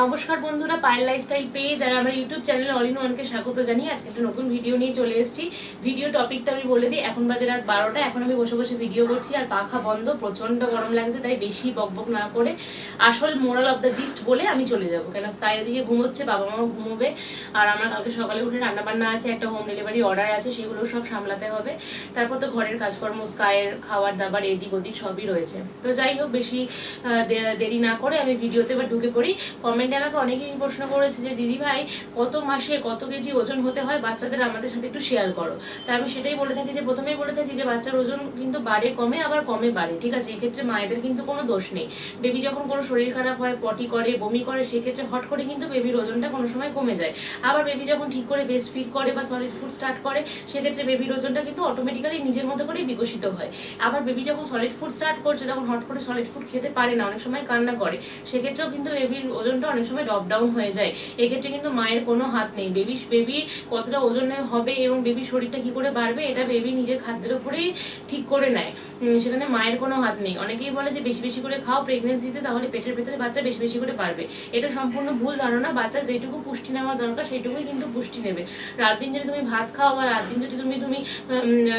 নমস্কার বন্ধুরা পায়েল লাইফস্টাইল পেয়ে যারা আমার ইউটিউব চ্যানেলে অল ইন ওয়ানকে স্বাগত জানিয়ে আজকে একটা নতুন ভিডিও নিয়ে চলে এসেছি। ভিডিও টপিকটা আমি বলে দিই, এখন বাজে রাত বারোটা, এখন আমি বসে বসে ভিডিও করছি আর পাখা বন্ধ প্রচণ্ড গরম লাগছে, তাই বেশি বকবক না করে আসল মোরাল অফ দ্য জিস্ট বলে আমি চলে যাব। কেন স্কাই ওদিকে ঘুমোচ্ছে, বাবা মাও ঘুমোবে, আর আমার কালকে সকালে উঠে রান্না বান্না আছে, একটা হোম ডেলিভারি অর্ডার আছে, সেগুলো সব সামলাতে হবে। তারপর তো ঘরের কাজকর্ম, স্কাইয়ের খাবার দাবার, এদিক ওদিক সবই রয়েছে। তো যাই হোক, বেশি দেরি না করে আমি ভিডিওতে এবার ঢুকে পড়ি। কমেন্টে আমাকে অনেকেই প্রশ্ন করেছে যে, দিদি ভাই, কত মাসে কত কেজি ওজন হতে হয়? বাচ্চাদের আমাদের সাথে একটু শেয়ার করো। তা আমি সেটাই বলে থাকি যে, প্রথমেই বলে থাকি যে, বাচ্চার ওজন কিন্তু বাড়ে, কমে, আবার কমে বাড়ে, ঠিক আছে? এক্ষেত্রে মায়েদের কিন্তু কোনো দোষ নেই। বেবি যখন কোনো শরীর খারাপ হয় পটি করে, বমি করে, সেক্ষেত্রে হট করে কিন্তু বেবির ওজনটা কোনো সময় কমে যায়। আবার বেবি যখন ঠিক করে বেস্ট ফিট করে বা সলিড ফুড স্টার্ট করে, সেক্ষেত্রে বেবির ওজনটা কিন্তু অটোমেটিক্যালি নিজের মতো করেই বিকশিত হয়। আবার বেবি যখন সলিড ফুড স্টার্ট করছে, তখন হট করে সলিড ফুড খেতে পারে না, অনেক সময় কান্না করে। সেক্ষেত্রেও কিন্তু বেবির ওজনটা অনেক সময় ড্রপ ডাউন হয়ে যায়। এক্ষেত্রে কিন্তু মায়ের কোনো হাত নেই। বেবি বেবি কতটা ওজন হবে এবং বেবির শরীরটা কি করে বাড়বে, এটা বেবি নিজের খাদ্যের উপরেই ঠিক করে নেয়। সেখানে মায়ের কোনো হাত নেই। অনেকেই বলে যে বেশি বেশি করে খাও প্রেগনেন্সিতে তাহলে পেটের ভেতরে বাচ্চা বেশি বেশি করে বাড়বে। এটা সম্পূর্ণ ভুল ধারণা। বাচ্চা যেটুকু পুষ্টি নেওয়া দরকার সেইটুকুই কিন্তু পুষ্টি নেবে। রাত দিন যদি তুমি ভাত খাও বা রাত দিন যদি তুমি তুমি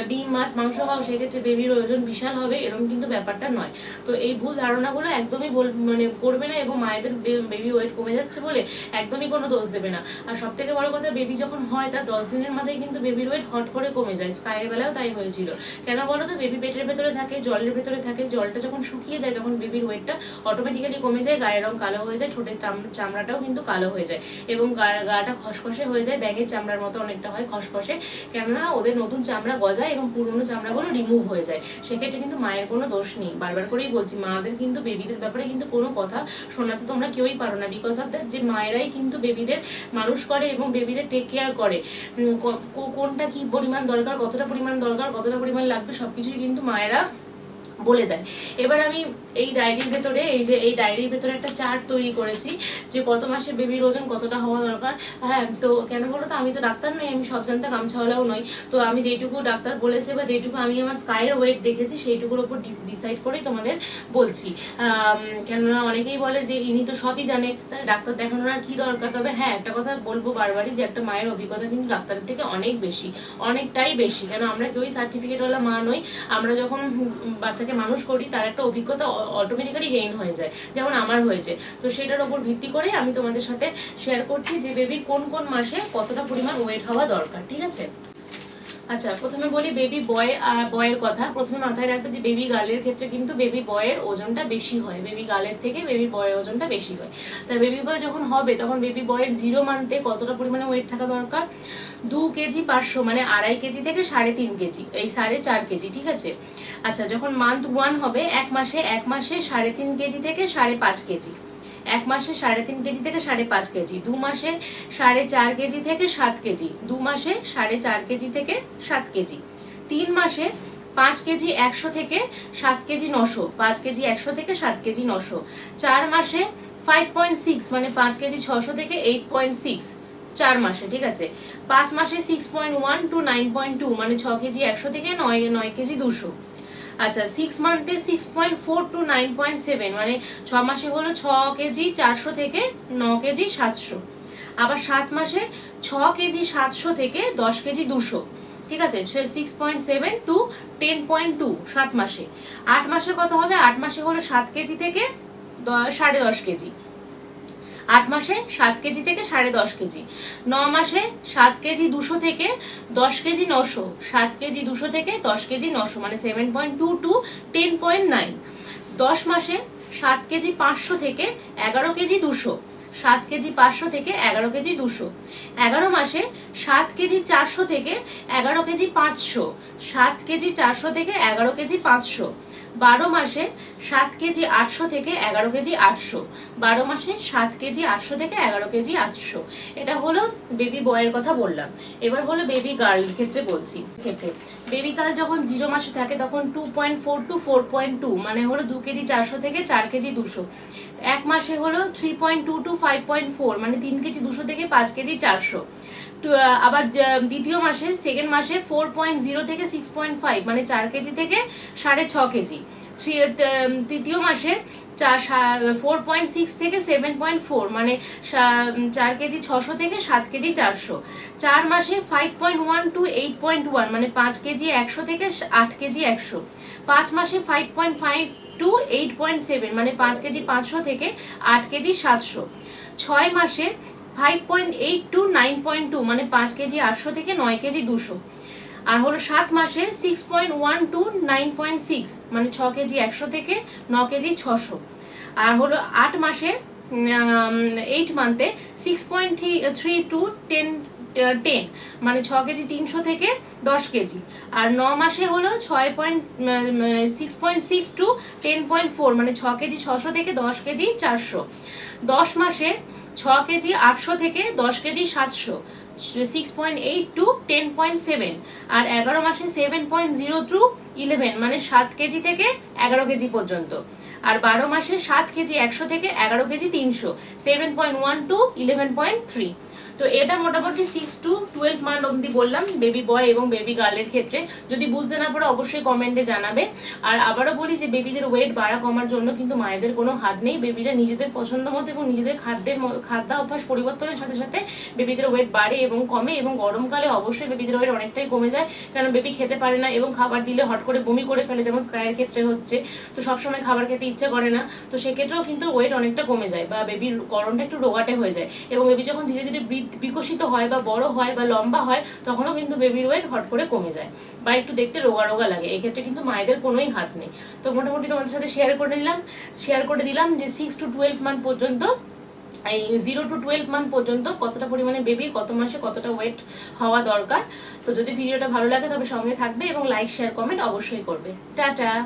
ডিম, মাছ, মাংস খাও, সেক্ষেত্রে বেবির ওজন বিশাল হবে। এরকম কিন্তু ব্যাপারটা নয়। তো এই ভুল ধারণাগুলো একদমই মানে করবে না এবং মায়েদের বেবি ওয়েট কমে যাচ্ছে বলে একদমই কোনো দোষ দেবে না। আর সব থেকে বড় কথা বেবি যখন হয় তার দশ দিনের মাথায় কিন্তু বেবির ওয়েট হট করে কমে যায়। স্কাইয়ের বেলাও তাই হয়েছিল। কেন বলো তো? বেবি পেটের ভেতরে থাকে, জলের ভেতরে থাকে, জলটা যখন শুকিয়ে যায় তখন বেবির ওয়েটটা অটোমেটিক্যালি কমে যায়, গায়ের রং কালো হয়ে যায়, ঠোঁটের চামড়াটাও কিন্তু কালো হয়ে যায় এবং গাটা খসখসে হয়ে যায়, ব্যাঙের চামড়ার মতো অনেকটা হয় খসখসে। কেননা ওদের নতুন চামড়া গজায় এবং পুরনো চামড়াগুলো রিমুভ হয়ে যায়। সেক্ষেত্রে কিন্তু মায়ের কোনো দোষ নেই। বারবার করেই বলছি, মাদের কিন্তু বেবিদের ব্যাপারে কিন্তু কোনো কথা শোনাতে তোমরা কেউই পারো না। বিকজ অফ দ্যাট যে মায়েরাই কিন্তু বেবিদের মানুষ করে এবং বেবিদের টেক কেয়ার করে। কোনটা কি পরিমাণ দরকার, কতটা পরিমাণ দরকার, কতটা পরিমাণ লাগবে, সবকিছুই কিন্তু মায়েরা বলে দেয়। এবার আমি এই ডায়েরির ভেতরে, এই যে এই ডায়েরির ভেতরে একটা চার্ট তৈরি করেছি যে কত মাসে বেবির ওজন কতটা হওয়া দরকার। হ্যাঁ তো কেন বলো তো? আমি তো ডাক্তার নই, আমি সব জানতে গামছাওয়ালাও নই। তো আমি যেটুকু ডাক্তার বলেছে বা যেটুকু আমি আমার স্কাইয়ের ওয়েট দেখেছি, সেইটুকুর উপর ডিসাইড করেই তোমাদের বলছি। কেননা অনেকেই বলে যে ইনি তো সবই জানে তাহলে ডাক্তার দেখানোর আর কি দরকার? তবে হ্যাঁ একটা কথা বলব বারবারই যে একটা মায়ের অভিজ্ঞতা কিন্তু ডাক্তারের থেকে অনেক বেশি, অনেকটাই বেশি। কেন আমরা কেউই সার্টিফিকেটওয়ালা মা নই, আমরা যখন বাচ্চাকে মানুষ করি, তার একটা অভিজ্ঞতা অটোমেটিক্যালি গেইন হয়ে যায়, যেমন আমার হয়েছে। তো সেটার উপর ভিত্তি করে আমি তোমাদের সাথে শেয়ার করছি যে বেবির কোন কোন মাসে কতটা পরিমাণ ওয়েট হওয়া দরকার, ঠিক আছে? আচ্ছা প্রথমে বলি বেবি বয় বয়ের কথা। প্রথমে মাথায় রাখবে যে বেবি গার্লের ক্ষেত্রে কিন্তু বেবি বয়ের ওজনটা বেশি হয়। বেবি গার্লের থেকে বেবি বয়ের ওজনটা বেশি হয়। তা বেবি বয় যখন হবে, তখন বেবি বয়ের জিরো মান্থে কতটা পরিমাণে ওয়েট থাকা দরকার? দু কেজি পাঁচশো মানে আড়াই কেজি থেকে সাড়ে তিন কেজি, এই সাড়ে চার কেজি, ঠিক আছে? আচ্ছা যখন মান্থ ওয়ান হবে, এক মাসে এক মাসে সাড়ে তিন কেজি থেকে সাড়ে পাঁচ কেজি। এক মাসে সাড়ে তিন কেজি থেকে সাড়ে পাঁচ কেজি, দু মাসে সাড়ে চার কেজি থেকে সাত কেজি, দু মাসে সাড়ে চার কেজি থেকে সাত কেজি, তিন মাসে পাঁচ কেজি একশো থেকে সাত কেজি নশো, পাঁচ কেজি একশো থেকে সাত কেজি নশো, চার মাসে ফাইভ পয়েন্ট সিক্স মানে পাঁচ কেজি ছশো থেকে এইট পয়েন্ট সিক্স চার মাসে, ঠিক আছে? পাঁচ মাসে six point one two nine point two মানে ছ কেজি একশো থেকে নয় নয় কেজি দুশো আচ্ছা six মান্থে six point four two nine point seven মানে ছ মাসে হলো ছ কেজি চারশো থেকে ন কেজি সাতশো। আবার সাত মাসে ছ কেজি সাতশো থেকে দশ কেজি দুশো। ঠিক আছে? Six point seven two ten point two সাত মাসে। আট মাসে কত হবে? আট মাসে হলো সাত কেজি থেকে সাড়ে দশ কেজি। আট মাসে সাত কেজি থেকে সাড়ে দশ কেজি। ন মাসে সাত কেজি দুশো থেকে দশ কেজি নশো। সাত কেজি দুশো থেকে দশ কেজি নশো মানে seven point two two ten point nine দশ মাসে সাত কেজি পাঁচশো থেকে এগারো কেজি দুশো। সাত কেজি পাঁচশো থেকে এগারো কেজি দুশো। এগারো মাসে সাত কেজি চারশো থেকে এগারো কেজি পাঁচশো। সাত কেজি চারশো থেকে এগারো কেজি পাঁচশো। বারো মাসে সাত কেজি আটশো থেকে এগারো কেজি আটশো। বারো মাসে সাত কেজি আটশো থেকে এগারো কেজি আটশো। এটা হলো বেবি বয়ের কথা বললাম। এবার হলো বেবি গার্ল ক্ষেত্রে বলছি। ক্ষেত্রে বেবি গার্ল যখন জিরো মাসে থাকে তখন two point four two four point two মানে হলো দু কেজি চারশো থেকে চার কেজি দুশো। এক মাসে হলো three point two two five point four মানে তিন কেজি দুশো থেকে পাঁচ কেজি চারশো। আবার দ্বিতীয় মাসে সেকেন্ড মাসে ফোর পয়েন্ট জিরো থেকে সিক্স পয়েন্ট ফাইভ মানে চার কেজি থেকে সাড়ে ছ কেজি। তৃতীয় মাসে চার ফোর পয়েন্ট সিক্স থেকে সেভেন পয়েন্ট ফোর মানে চার কেজি ছশো থেকে সাত কেজি চারশো। চার মাসে five point one two eight point one মানে পাঁচ কেজি একশো থেকে আট কেজি একশো। পাঁচ মাসে five point five two eight point seven মানে পাঁচ কেজি পাঁচশো থেকে আট কেজি সাতশো। ছয় মাসে five point eight two nine point two মানে পাঁচ কেজি আটশো থেকে নয় কেজি দুশো। আর হলো সাত মাসে six point one two nine point six মানে ছ কেজি একশো থেকে ন কেজি ছশো। আর হলো আট মাসে eight মান্থে six point three two ten ten মানে ছ কেজি তিনশো থেকে দশ কেজি। আর ন মাসে হলো ছয় point six point six two ten point four মানে ছ কেজি ছশো থেকে দশ কেজি চারশো। দশ মাসে ছ কেজি আটশো থেকে দশ কেজি সাতশো। Six point eight two ten point seven আর এগারো মাসে seven point zero two eleven মানে সাত কেজি থেকে এগারো কেজি পর্যন্ত। আর বারো মাসে সাত কেজি একশো থেকে এগারো কেজি তিনশো seven point one two eleven point three তো এটা মোটামুটি সিক্স টু টুয়েলভ মান্থ অবধি বললাম বেবি বয় এবং বেবি গার্লের ক্ষেত্রে। যদি বুঝতে না পারো, অবশ্যই কমেন্টে জানাবে। আর আবারও বলি যে বেবিদের ওয়েট বাড়া কমার জন্য কিন্তু মায়েদের কোনো হাত নেই। বেবিরা নিজেদের পছন্দ মতো এবং নিজেদের খাদ্যের ম- খাদ্যাভ্যাস পরিবর্তনের সাথে সাথে বেবিদের ওয়েট বাড়ে এবং কমে এবং গরমকালে অবশ্যই বেবিদের ওয়েট অনেকটাই কমে যায়। কারণ বেবি খেতে পারে না এবং খাবার দিলে হট করে বমি করে ফেলে, যেমন স্কায়ের ক্ষেত্রে হচ্ছে। তো সবসময় খাবার খেতে ইচ্ছে করে না। তো সেক্ষেত্রেও কিন্তু ওয়েট অনেকটা কমে যায় বা বেবির গরমটা একটু রোগাটে হয়ে যায়। এবং বেবি যখন ধীরে ধীরে বৃদ্ধ- বিকশিত হয় বা বড় হয় বা লম্বা হয়, তখনও কিন্তু বেবির ওয়েট হট করে কমে যায় বা একটু দেখতে রোগা রোগা লাগে। এক্ষেত্রে কিন্তু মায়েদের কোনোই হাত নেই। তো মোটামুটি তোমাদের সাথে শেয়ার করে নিলাম শেয়ার করে দিলাম যে সিক্স টু টুয়েলভ মান্থ পর্যন্ত, এই জিরো টু টুয়েলভ মান্থ পর্যন্ত কতটা পরিমাণে বেবির কত মাসে কতটা ওয়েট হওয়া দরকার। তো যদি ভিডিওটা ভালো লাগে তবে সঙ্গে থাকবে এবং লাইক শেয়ার কমেন্ট অবশ্যই করবে। টাটা!